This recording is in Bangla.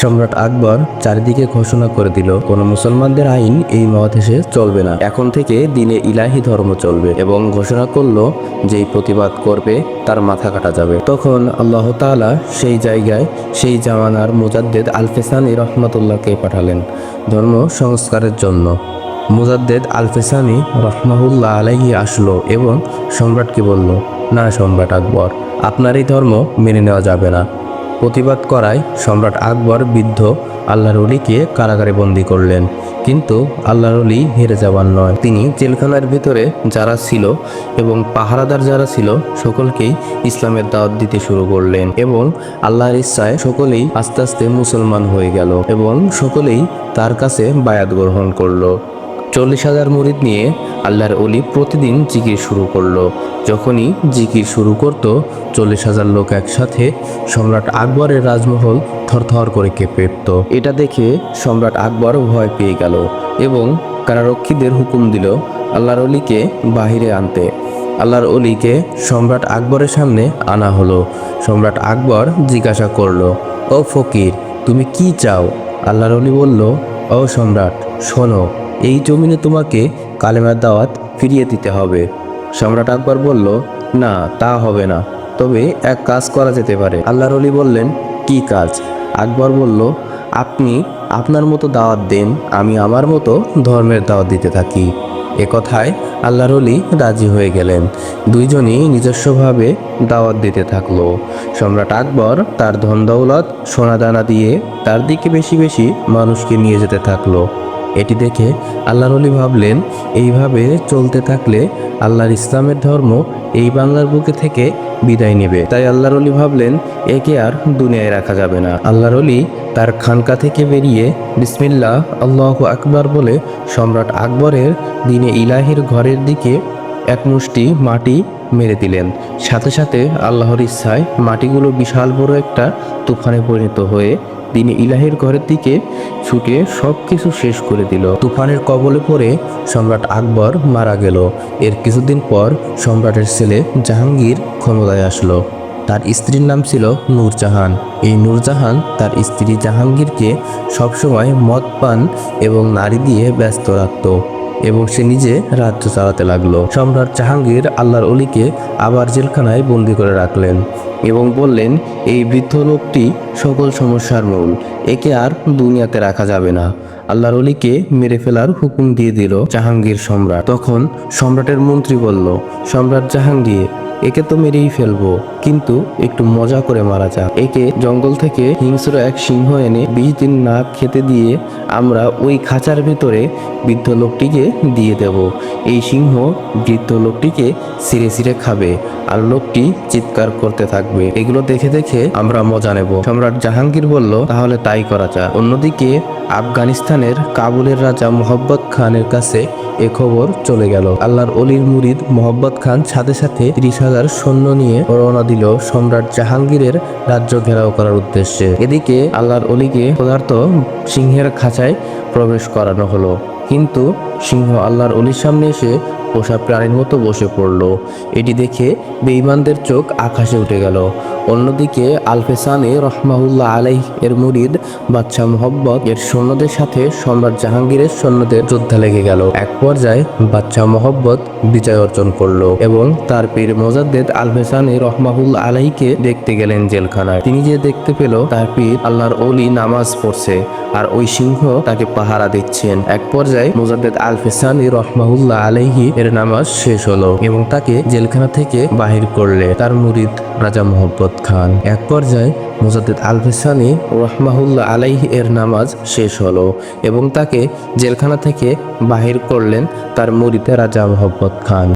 সম্রাট আকবর চারিদিকে ঘোষণা করে দিল, কোন মুসলমানদের আইন এই মহাদেশে চলবে না। এখন থেকে দিনে ইলাহি ধর্ম চলবে এবং ঘোষণা করল যেই প্রতিবাদ করবে তার মাথা কাটা যাবে। তখন আল্লাহ তাআলা সেই জায়গায় সেই জামানার মুজাদ্দেদ আলফেসানি রহমতুল্লাহকে পাঠালেন ধর্ম সংস্কারের জন্য। মুজাদ্দেদ আলফেসানি রহমাহুল্লাহ আলাইহি আসলো এবং সম্রাটকে বলল, না সম্রাট আকবর, আপনার এই ধর্ম মেনে নেওয়া যাবে না। প্রতিবাদ করায় সম্রাট আকবর বৃদ্ধ আল্লাহর অলিকে কারাগারে বন্দি করলেন। কিন্তু আল্লাহর অলি হেরে যাওয়ার নয়। তিনি জেলখানার ভেতরে যারা ছিল এবং পাহারাদার যারা ছিল, সকলকেই ইসলামের দাওয়াত দিতে শুরু করলেন এবং আল্লাহর ইচ্ছায় সকলেই আস্তে আস্তে মুসলমান হয়ে গেল এবং সকলেই তার কাছে বায়াত গ্রহণ করল। চল্লিশ হাজার মুরিদ নিয়ে আল্লাহর অলি প্রতিদিন জিকির শুরু করল। যখনই জিকির শুরু করত, চল্লিশ হাজার লোক একসাথে সম্রাট আকবরের রাজমহল থরথর করে কেঁপে উঠত। এটা দেখে সম্রাট আকবর ভয় পেয়ে গেল এবং কারারক্ষীদের হুকুম দিল, আল্লাহর অলিকে বাহিরে আনতে। আল্লাহর অলিকে সম্রাট আকবরের সামনে আনা হলো। সম্রাট আকবর জিজ্ঞাসা করল, ও ফকির, তুমি কি চাও? আল্লাহর অলি বলল, ও সম্রাট, শোনো এই জমিনে তোমাকে কালেমার দাওয়াত ফিরিয়ে দিতে হবে। সম্রাট আকবর বলল, না, তা হবে না। তবে এক কাজ করা যেতে পারে। আল্লাহর অলি বললেন, কি কাজ? আকবর বলল, আপনি আপনার মতো দাওয়াত দেন, আমি আমার মতো ধর্মের দাওয়াত দিতে থাকি। এ কথায় আল্লাহর অলি রাজি হয়ে গেলেন। দুইজনই নিজস্বভাবে দাওয়াত দিতে থাকল। সম্রাট আকবর তার ধন দৌলত সোনাদানা দিয়ে তার দিকে বেশি বেশি মানুষকে নিয়ে যেতে থাকল। এটি দেখে আল্লাহর অলি ভাবলেন, এইভাবে চলতে থাকলে আল্লাহর ইসলামের ধর্ম এই বাংলার বুকে থেকে বিদায় নেবে। তাই আল্লাহর অলি ভাবলেন, একে আর দুনিয়ায় রাখা যাবে না। আল্লাহর অলি তার খানকা থেকে বেরিয়ে, বিসমিল্লাহ, আল্লাহ আকবর বলে সম্রাট আকবরের দিনে ইলাহির ঘরের দিকে এক মুষ্টি মাটি মেরে দিলেন। সাথে সাথে আল্লাহর ইচ্ছায় মাটিগুলো বিশাল বড় একটা তুফানে পরিণত হয়ে দিনে ইলাহের ঘরের দিকে ছুটে সব কিছু শেষ করে দিল। তুফানের কবলে পড়ে সম্রাট আকবর মারা গেল। এর কিছুদিন পর সম্রাটের ছেলে জাহাঙ্গীর ক্ষমতায় আসলো। তার স্ত্রীর নাম ছিল নূরজাহান। এই নূরজাহান তার স্ত্রী জাহাঙ্গীরকে সবসময় মদ পান এবং নারী দিয়ে ব্যস্ত রাখত। এবং সে নিজে রাজ্য চালাতে লাগল। সম্রাট জাহাঙ্গীর আল্লাহর অলিকে আবার জেলখানায় বন্দি করে রাখলেন এবং বললেন, এই বৃদ্ধ লোকটি সকল সমস্যার মূল, একে আর দুনিয়াতে রাখা যাবে না। আল্লাহর অলিকে মেরে ফেলার হুকুম দিয়ে দিল জাহাঙ্গীর সম্রাট। তখন সম্রাটের মন্ত্রী বলল, সম্রাট জাহাঙ্গীর একে তো মেরেই ফেলব, কিন্তু একটু মজা করে মারা যাক। একে জঙ্গল থেকে হিংস্র এক সিংহ এনে বিশ দিন না খেতে দিয়ে আমরা ওই খাঁচার ভেতরে বৃদ্ধ লোকটিকে দিয়ে দেব। এই সিংহ বৃদ্ধ লোকটিকে সিরে সিরে খাবে আর লোকটি চিৎকার করতে থাকবে। এগুলো দেখে দেখে আমরা মজা নেব। সম্রাট জাহাঙ্গীর বলল, তাহলে তাই করা যাক। অন্যদিকে আফগানিস্তানের কাবুলের রাজা মোহাম্মদ খানের কাছে এ খবর চলে গেল। আল্লাহর অলির মুরিদ মোহাম্মদ খান সাথে সাথে তিরিশ হাজার সৈন্য নিয়ে রওনা দিল সম্রাট জাহাঙ্গীরের রাজ্য ঘেরাও করার উদ্দেশ্যে। এদিকে আল্লাহর অলিকে পদার্থ সিংহের খাঁচায় প্রবেশ করানো হলো। কিন্তু সিংহ আল্লাহর অলির সামনে এসে পোষা প্রাণীর মতো বসে পড়ল। এটি দেখে বেঈমানদের চোখ আকাশে উঠে গেল। অন্যদিকে আলফেসানে রহমাহুল্লাহ আলাই এর মুরিদ বাচ্চা মোহব্বত এর সৈন্যদের সাথে সম্রাট জাহাঙ্গীরের সৈন্যদের যুদ্ধ লেগে গেল। এক পর্যায়ে বাচ্চা মোহব্বত বিজয় অর্জন করল এবং তার পীর মোজাদ্দেদ আলফেসানে রহমাহুল্লাহ আলাইকে দেখতে গেলেন জেলখানায়। তিনি যে দেখতে পেল, তার পীর আল্লাহর অলি নামাজ পড়ছে আর ওই সিংহ তাকে পাহারা দিচ্ছেন। এক পর্যায়ে মোজাদ্দেদ আলফেসানি রহমাহুল্লাহ আলাইহি এর নামাজ শেষ হলো এবং তাকে জেলখানা থেকে বাহির করলে। তার মুরিদ রাজা মোহাম্মদ। খান। এক পর্যায়ে মুজাদ্দিদ আলফেসানি রহমাহুল্লাহ আলাইহি এর নামাজ শেষ হলো এবং তাকে জেলখানা থেকে বাহির করলেন তার মরিতে রাজা মোহাম্মদ খান।